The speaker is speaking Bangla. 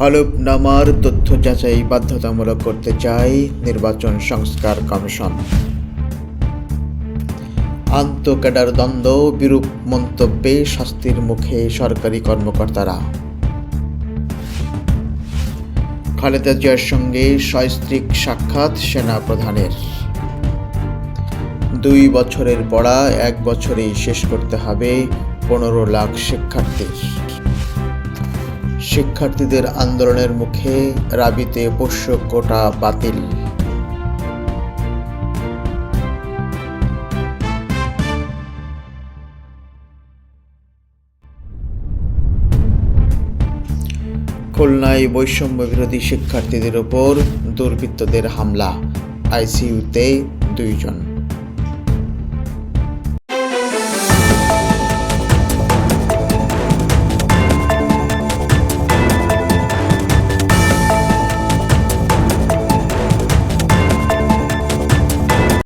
হলফনামার তথ্য যাচাই বাধ্যতামূলক করতে চায় নির্বাচন সংস্কার কমিশন। আন্তঃক্যাডার দ্বন্দ্ব, বিরূপ মন্তব্যে শাস্তির মুখে সরকারি কর্মকর্তারা। খালেদা জিয়ার সঙ্গে সস্ত্রীক সাক্ষাৎ সেনা প্রধানের দুই বছরের পড়া, এক বছরেই শেষ করতে হবে পনেরো লাখ শিক্ষার্থীর। শিক্ষার্থীদের আন্দোলনের মুখে রাবিতে পোষ্য কোটা বাতিল। খুলনায় বৈষম্য বিরোধী শিক্ষার্থীদের ওপর দুর্বৃত্তদের হামলা। আইসিইউতে দুইজন।